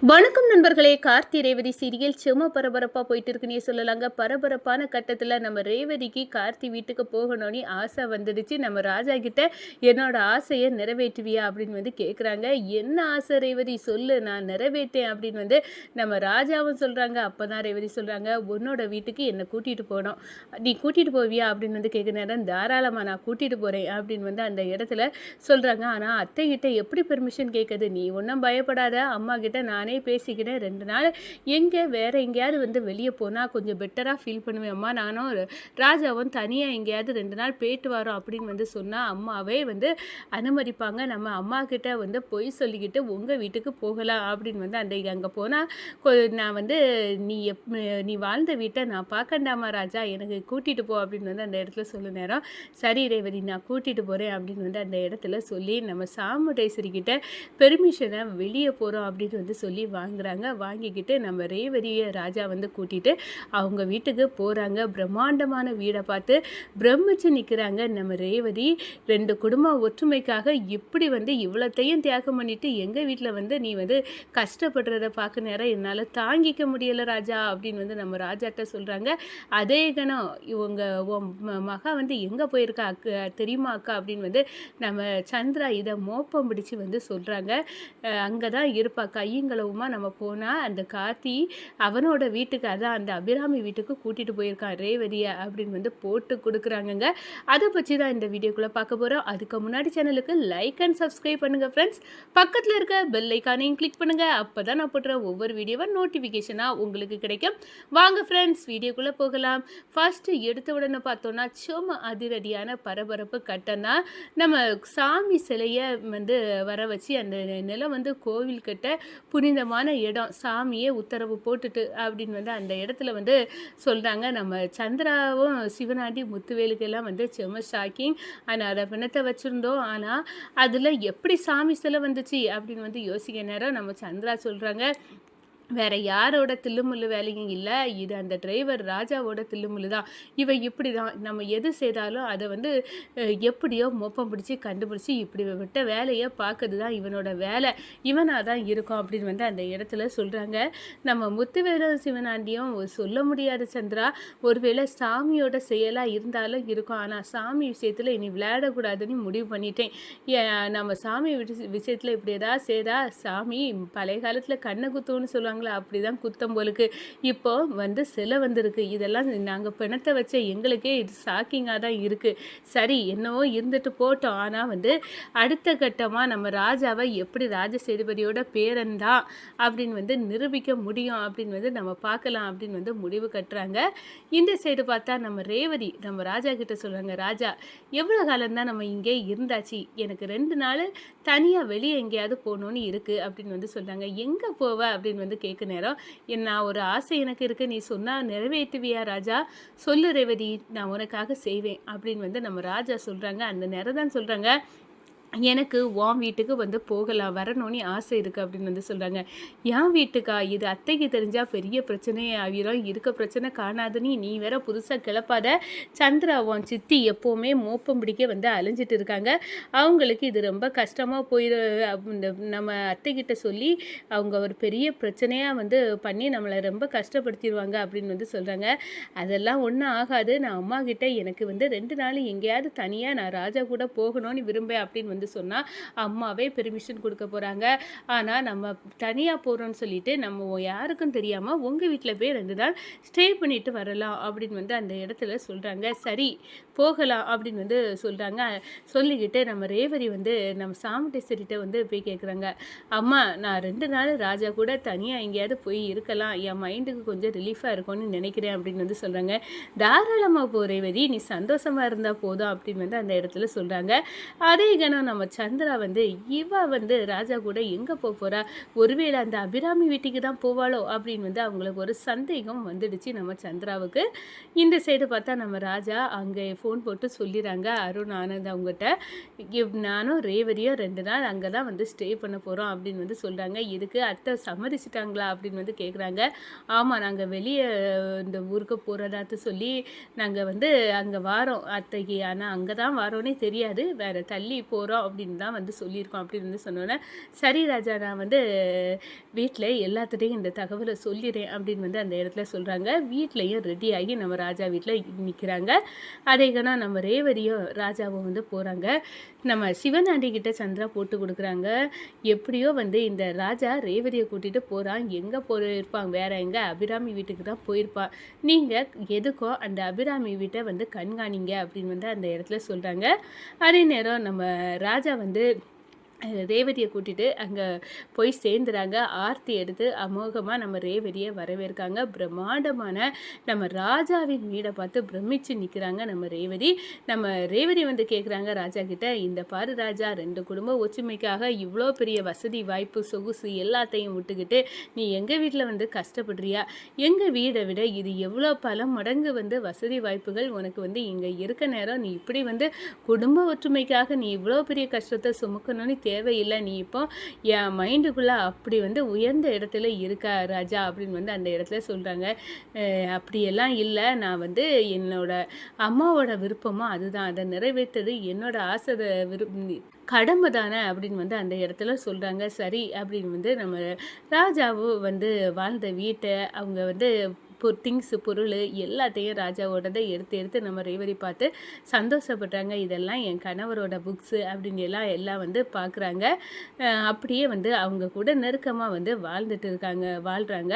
வணக்கம் நண்பர்களே. கார்த்தி ரேவதி சீரியல் செம பரபரப்பாக போயிட்டு இருக்குன்னே சொல்லலாங்க பரபரப்பான கட்டத்தில் நம்ம ரேவதிக்கு கார்த்தி வீட்டுக்கு போகணும்னு ஆசை வந்துடுச்சு. நம்ம ராஜா கிட்ட என்னோட ஆசையை நிறைவேற்றுவியா அப்படின்னு வந்து கேட்குறாங்க என்ன ஆசை ரேவதி? சொல்லு நான் நிறைவேற்றேன் அப்படின்னு வந்து நம்ம ராஜாவும் சொல்கிறாங்க அப்போ தான் ரேவதி சொல்கிறாங்க உன்னோட வீட்டுக்கு என்னை கூட்டிகிட்டு போகணும். நீ கூட்டிகிட்டு போவியா? அப்படின்னு வந்து கேட்குற நேரம் தாராளமாக நான் கூட்டிகிட்டு போகிறேன் அப்படின்னு வந்து அந்த இடத்துல சொல்கிறாங்க ஆனால் அத்தைகிட்ட எப்படி பெர்மிஷன் கேட்குது நீ ஒன்றும் பயப்படாத. அம்மா கிட்ட நான் நானே பேசிக்கிறேன் ரெண்டு நாள். எங்கே? வேறு எங்கேயாவது வந்து வெளியே போனால் கொஞ்சம் பெட்டராக ஃபீல் பண்ணுவேன். அம்மா நானும் ஒரு ராஜாவும் தனியாக எங்கேயாவது ரெண்டு நாள் போயிட்டு வரோம் அப்படின்னு வந்து சொன்னால் அம்மாவே வந்து அனுமதிப்பாங்க. நம்ம அம்மா கிட்ட வந்து பொய் சொல்லிக்கிட்டு உங்கள் வீட்டுக்கு போகலாம் அப்படின்னு வந்து அந்த அங்கே போனால் நான் வந்து நீ எப் நீ வாழ்ந்த வீட்டை நான் பார்க்கண்டாமா ராஜா? எனக்கு கூட்டிகிட்டு போ அப்படின்னு வந்து அந்த இடத்துல சொல்ல நேரம். சரி ரேவதி நான் கூட்டிகிட்டு போகிறேன் அப்படின்னு வந்து அந்த இடத்துல சொல்லி நம்ம சாமுடேஸ்வரி கிட்ட பெர்மிஷனை வெளியே போகிறோம் அப்படின்னு வந்து சொல்லி வாங்குறாங்க. வாங்கிக்கிட்டு நம்ம ரேவதியை ராஜா வந்து கூட்டிகிட்டு அவங்க வீட்டுக்கு போகிறாங்க பிரம்மாண்டமான வீடை பார்த்து பிரமிச்சு நிற்கிறாங்க நம்ம ரேவதி ரெண்டு குடும்ப ஒற்றுமைக்காக இப்படி வந்து இவ்வளோத்தையும் தியாகம் பண்ணிட்டு எங்கள் வீட்டில் வந்து நீ வந்து கஷ்டப்படுறத பார்க்க நேரம் என்னால் தாங்கிக்க முடியலை ராஜா அப்படின்னு வந்து நம்ம ராஜாட்ட சொல்கிறாங்க அதே கணம் இவங்க மகா வந்து எங்கே போயிருக்கா அக்கு தெரியுமா அக்கா அப்படின்னு வந்து நம்ம சந்திரா இதை மோப்பம் பிடிச்சு வந்து சொல்கிறாங்க அங்கே தான் இருப்பா. கையுங்களவுமா நம்ம போனால் அந்த கார்த்தி அவனோட வீட்டுக்கு அதான் அந்த அபிராமி வீட்டுக்கு கூட்டிகிட்டு போயிருக்கான் ரேவதியை அப்படின்னு வந்து போட்டு கொடுக்குறாங்கங்க. அதை பற்றி தான் இந்த வீடியோக்குள்ளே பார்க்க போகிறோம் அதுக்கு முன்னாடி சேனலுக்கு லைக் அண்ட் சப்ஸ்கிரைப் பண்ணுங்கள் ஃப்ரெண்ட்ஸ் பக்கத்தில் இருக்க பெல் ஐக்கானையும் கிளிக் பண்ணுங்கள் அப்போ தான் நான் போடுற ஒவ்வொரு வீடியோவை நோட்டிஃபிகேஷனாக உங்களுக்கு கிடைக்கும். வாங்க ஃப்ரெண்ட்ஸ் வீடியோக்குள்ளே போகலாம். ஃபர்ஸ்ட்டு எடுத்த உடனே பார்த்தோன்னா சும்மா அதிரடியான பரபரப்பு கட்டம்னா நம்ம சாமி சிலையை வந்து வர வச்சு அந்த நிலம் வந்து கோவில் புனி புனிதமான இடம். சாமியே உத்தரவு போட்டுட்டு அப்படின்னு வந்து அந்த இடத்துல வந்து சொல்கிறாங்க நம்ம சந்திராவும் சிவனாண்டி முத்துவேலுக்கெல்லாம் வந்து செம ஷாக்கிங். ஆனால் அதை பிணத்தை வச்சுருந்தோம். ஆனால் அதில் எப்படி சாமி சிலை வந்துச்சு அப்படின்னு வந்து யோசிக்க நேரம் நம்ம சந்திரா சொல்கிறாங்க வேற யாரோட தில்லுமுள்ளு வேலையும் இல்லை. இது அந்த டிரைவர் ராஜாவோட தில்லுமுள்ளு தான். இவன் இப்படி தான். நம்ம எது செய்தாலும் அதை வந்து எப்படியோ மொப்பம் பிடிச்சி கண்டுபிடிச்சி இப்படி விட்ட வேலையை பார்க்கறது தான் இவனோட வேலை. இவனாக தான் இருக்கும் அப்படின்னு வந்து அந்த இடத்துல சொல்கிறாங்க நம்ம முத்துவேல சிவனாண்டியும் சொல்ல முடியாது சந்திரா. ஒருவேளை சாமியோட செயலாக இருந்தாலும் இருக்கும். ஆனால் சாமி விஷயத்தில் இனி விளையாடக்கூடாதுன்னு முடிவு பண்ணிட்டேன். நம்ம சாமி விஷயத்தில் இப்படி ஏதாவது செய்தா சாமி பழைய காலத்தில் கண்ணை குத்துவோன்னு சொல்லுவாங்களே அப்படி தான் குத்தம் போலுக்கு. இப்போ வந்து சிலை வந்திருக்கு. இதெல்லாம் நாங்கள் பிணத்தை வச்ச எங்களுக்கே இது ஷாக்கிங்காக தான் இருக்குது சரி என்னவோ இருந்துட்டு போட்டோம். ஆனால் வந்து அடுத்த கட்டமாக நம்ம ராஜாவை எப்படி ராஜ சேதுபதியோட பேரன் தான் அப்படின்னு வந்து நிரூபிக்க முடியும் அப்படின்னு வந்து நம்ம பார்க்கலாம் அப்படின்னு வந்து முடிவு கட்டுறாங்க. இந்த சைடு பார்த்தா நம்ம ரேவதி நம்ம ராஜா கிட்ட சொல்கிறாங்க ராஜா எவ்வளோ காலம்தான் நம்ம இங்கே இருந்தாச்சு? எனக்கு ரெண்டு நாள் தனியாக வெளியே எங்கேயாவது போகணுன்னு இருக்குது அப்படின்னு வந்து சொல்கிறாங்க எங்கே போவ? அப்படின்னு வந்து கேட்க நேரம். நான் ஒரு ஆசை எனக்கு இருக்குது நீ சொன்னால் நிறைவேற்றுவியா ராஜா? சொல்லு ரேவதி நான் உனக்காக செய்வேன் அப்படின்னு வந்து நம்ம ராஜா சொல்கிறாங்க அந்த நேரம் தான் சொல்கிறாங்க எனக்கு உன் வீட்டுக்கு வந்து போகலாம் வரணும்னு ஆசை இருக்குது அப்படின்னு வந்து சொல்கிறாங்க என் வீட்டுக்கா? இது அத்தைக்கு தெரிஞ்சால் பெரிய பிரச்சனையே ஆகிரும். இருக்க பிரச்சனை காணாதுன்னு நீ வேற புதுசாக கிளப்பாத. சந்திரா உன் சித்தி எப்போவுமே மோப்பம் பிடிக்க வந்து அலைஞ்சிட்டு இருக்காங்க. அவங்களுக்கு இது ரொம்ப கஷ்டமாக போயிரு இந்த நம்ம அத்தைக்கிட்ட சொல்லி அவங்க ஒரு பெரிய பிரச்சனையாக வந்து பண்ணி நம்மளை ரொம்ப கஷ்டப்படுத்திடுவாங்க அப்படின்னு வந்து சொல்கிறாங்க அதெல்லாம் ஒன்றும் ஆகாது. நான் அம்மா கிட்ட எனக்கு வந்து ரெண்டு நாள் எங்கேயாவது தனியாக நான் ராஜா கூட போகணும்னு விரும்பேன் அப்படின்னு வந்து சொன்னால் அம்மாவே பெர்மிஷன் கொடுக்க போகிறாங்க ஆனால் நம்ம தனியாக போகிறோம்னு சொல்லிட்டு நம்ம யாருக்கும் தெரியாமல் உங்கள் வீட்டில் போய் ரெண்டு நாள் ஸ்டே பண்ணிட்டு வரலாம். அப்படின்னு வந்து அந்த இடத்துல சொல்கிறாங்க சரி போகலாம். அப்படின்னு வந்து சொல்கிறாங்க சொல்லிக்கிட்டு நம்ம ரேவதி வந்து நம்ம சாமுண்டேஸ்வரிட்ட வந்து போய் கேட்குறாங்க அம்மா நான் ரெண்டு நாள் ராஜா கூட தனியாக எங்கேயாவது போய் இருக்கலாம். என் மைண்டுக்கு கொஞ்சம் ரிலீஃபாக இருக்கும்னு நினைக்கிறேன். அப்படின்னு வந்து சொல்கிறாங்க தாராளமாக போ ரேவதி. நீ சந்தோஷமாக இருந்தால் போதும். அப்படின்னு வந்து அந்த இடத்துல சொல்கிறாங்க அதே கணம் நம்ம சந்திரா வந்து இவ வந்து ராஜா கூட எங்கே போக போகிறா ஒருவேளை அந்த அபிராமி வீட்டுக்கு தான் போவாளோ? அப்படின்னு வந்து அவங்களுக்கு ஒரு சந்தேகம் வந்துடுச்சு நம்ம சந்திராவுக்கு. இந்த சைடு பார்த்தா நம்ம ராஜா அங்கே ஃபோன் போட்டு சொல்லிடுறாங்க. அருண் ஆனந்த் அவங்ககிட்ட நானும் ரேவரியும் ரெண்டு நாள் அங்கே தான் வந்து ஸ்டே பண்ண போகிறோம் அப்படின்னு வந்து சொல்கிறாங்க இதுக்கு அத்தை சம்மதிச்சிட்டாங்களா? அப்படின்னு வந்து கேட்குறாங்க ஆமாம் நாங்கள் வெளியே இந்த ஊருக்கு போகிறதாத்து சொல்லி நாங்கள் வந்து அங்கே வாரோம். அத்தைக்கு ஆனால் அங்கே தான் வாரோன்னே தெரியாது. வேறு தள்ளி போகிறோம் அப்படின்னு தான் வந்து சொல்லியிருக்கோம். அப்படின்னு வந்து சொன்னோன்னே சரி ராஜா நான் வந்து வீட்டில் எல்லாத்துட்டையும் இந்த தகவலை சொல்லிடுறேன் அப்படின்னு வந்து அந்த இடத்துல சொல்கிறாங்க வீட்லேயும் ரெடி ஆகி நம்ம ராஜா வீட்டில் நிற்கிறாங்க அதேகனா நம்ம ரேவதியும் ராஜாவும் வந்து போகிறாங்க நம்ம சிவனாண்டி கிட்ட சந்திரா போட்டு கொடுக்குறாங்க. எப்படியோ வந்து இந்த ராஜா ரேவதியை கூட்டிகிட்டு போகிறான் எங்கே போயிருப்பான் வேற எங்கே? அபிராமி வீட்டுக்கு தான் போயிருப்பான் நீங்கள் எதுக்கோ அந்த அபிராமி வீட்டை வந்து கண்காணிங்க அப்படின்னு வந்து அந்த இடத்துல சொல்கிறாங்க அதே நேரம் நம்ம ராஜா வந்து ரேவதியை கூட்டிட்டு அங்கே போய் சேர்ந்துறாங்க. ஆர்த்தி எடுத்து அமோகமாக நம்ம ரேவதியை வரவேற்காங்க. பிரம்மாண்டமான நம்ம ராஜாவின் வீடை பார்த்து பிரமிச்சு நிற்கிறாங்க நம்ம ரேவதி. நம்ம ரேவதி வந்து கேட்குறாங்க ராஜா கிட்ட இந்த பாரு ராஜா ரெண்டு குடும்ப ஒற்றுமைக்காக இவ்வளோ பெரிய வசதி வாய்ப்பு சொகுசு எல்லாத்தையும் விட்டுக்கிட்டு நீ எங்கள் வீட்டில் வந்து கஷ்டப்படுறியா? எங்கள் வீடை விட இது எவ்வளோ பல மடங்கு வந்து வசதி வாய்ப்புகள் உனக்கு வந்து இங்கே இருக்க நேரம். நீ இப்படி வந்து குடும்ப ஒற்றுமைக்காக நீ இவ்வளோ பெரிய கஷ்டத்தை சுமக்கணும்னு தேவையில்லை நீ இப்போ என் மைண்டுக்குள்ளே அப்படி வந்து உயர்ந்த இடத்துல இருக்கா ராஜா அப்படின்னு வந்து அந்த இடத்துல சொல்கிறாங்க அப்படியெல்லாம் இல்லை. நான் வந்து என்னோட அம்மாவோட விருப்பமும் அதுதான். அதை நிறைவேற்றது என்னோட ஆசை விரு கடமை தானே அப்படின்னு வந்து அந்த இடத்துல சொல்கிறாங்க சரி அப்படின்னு வந்து நம்ம ராஜாவும் வந்து வாழ்ந்த வீட்டை அவங்க வந்து திங்ஸ் பொருள் எல்லாத்தையும் ராஜாவோடதை எடுத்து எடுத்து நம்ம ரேவதி பார்த்து சந்தோஷப்படுறாங்க. இதெல்லாம் என் கணவரோட புக்ஸு அப்படின்னு எல்லாம் எல்லாம் வந்து பார்க்குறாங்க அப்படியே வந்து அவங்க கூட நெருக்கமாக வந்து வாழ்ந்துட்டு இருக்காங்க வாழ்கிறாங்க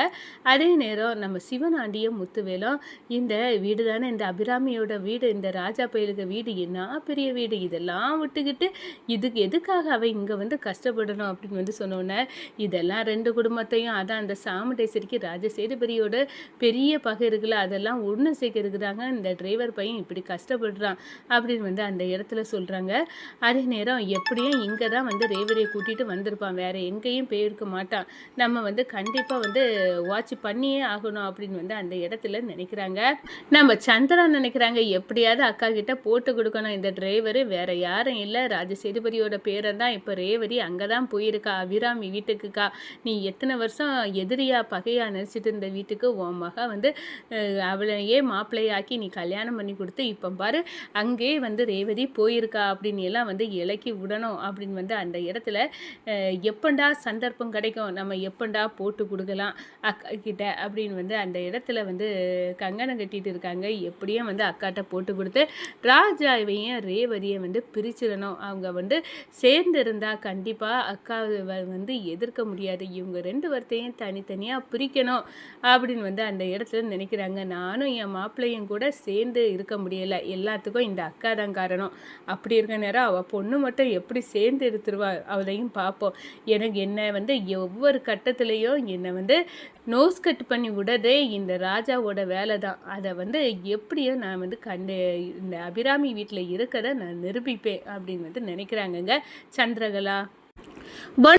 அதே நேரம் நம்ம சிவனாண்டியும் முத்துவேலும் இந்த வீடு தானே இந்த அபிராமியோட வீடு இந்த ராஜா பயிலுக்கு வீடு என்ன பெரிய வீடு? இதெல்லாம் விட்டுக்கிட்டு இதுக்கு எதுக்காக அவை இங்கே வந்து கஷ்டப்படணும் அப்படின்னு வந்து சொன்னோன்னே இதெல்லாம் ரெண்டு குடும்பத்தையும் அதான் அந்த சாமுண்டேஸ்வரிக்கு ராஜசேதுபதியோட பெரிய பகை இருக்குல்ல அதெல்லாம் ஒன்று சேர்க்கறதுக்கு இந்த டிரைவர் பையன் இப்படி கஷ்டப்படுறான் அப்படின்னு வந்து அந்த இடத்துல சொல்கிறாங்க அதே நேரம் எப்படியும் இங்கே தான் வந்து ரேவரியை கூட்டிகிட்டு வந்திருப்பான். வேறு எங்கேயும் போயிருக்க மாட்டான். நம்ம வந்து கண்டிப்பாக வந்து வாட்ச் பண்ணியே ஆகணும் அப்படின்னு வந்து அந்த இடத்துல நினைக்கிறாங்க. நம்ம சந்திரா நினைக்கிறாங்க. எப்படியாவது அக்கா கிட்ட போட்டு கொடுக்கணும். இந்த டிரைவரு வேற யாரும் இல்லை. ராஜசேதுபதியோட பேரை தான் இப்போ ரேவரி அங்கே தான் போயிருக்கா. அபிராமி வீட்டுக்குக்கா. நீ எத்தனை வருஷம் எதிரியா பகையா நினச்சிட்டு இருந்த வீட்டுக்கு உன் மக வந்து அவளையே மாப்பிள்ளையாக்கி நீ கல்யாணம் பண்ணி கொடுத்து இப்போ பாரு அங்கே வந்து ரேவதி போயிருக்கா அப்படின்னு எல்லாம் வந்து இலக்கி விடணும் அப்படின்னு வந்து அந்த இடத்துல எப்பண்டா சந்தர்ப்பம் கிடைக்கும்? நம்ம எப்பண்டா போட்டு கொடுக்கலாம் அக்கா கிட்ட அப்படின்னு வந்து அந்த இடத்துல வந்து கங்கணம் கட்டிட்டு இருக்காங்க. எப்படியும் வந்து அக்காட்ட போட்டு கொடுத்து ராஜாவையும் ரேவதியை வந்து பிரிச்சிடணும். அவங்க வந்து சேர்ந்து இருந்தால் கண்டிப்பாக அக்காவை வந்து எதிர்க்க முடியாது. இவங்க ரெண்டு வார்த்தையும் தனித்தனியாக பிரிக்கணும் அப்படின்னு வந்து அந்த இடத்துல நினைக்கிறாங்க. நானும் என் மாப்பிள்ளையும் கூட சேர்ந்து இருக்க முடியலை. எல்லாத்துக்கும் இந்த அக்கா தான் காரணம். அப்படி இருக்க நேரம் அவள் பொண்ணு மட்டும் எப்படி சேர்ந்து எடுத்துருவா? அவளையும் பார்ப்போம் எனக்கு என்னை வந்து ஒவ்வொரு கட்டத்துலேயும் என்னை வந்து நோஸ் கட் பண்ணி விடதே இந்த ராஜாவோட வேலை தான். அதை வந்து எப்படியோ நான் வந்து கண்டு இந்த அபிராமி வீட்டில் இருக்கதை நான் நிரூபிப்பேன் அப்படின்னு வந்து நினைக்கிறாங்கங்க. சந்திரகலா. பட்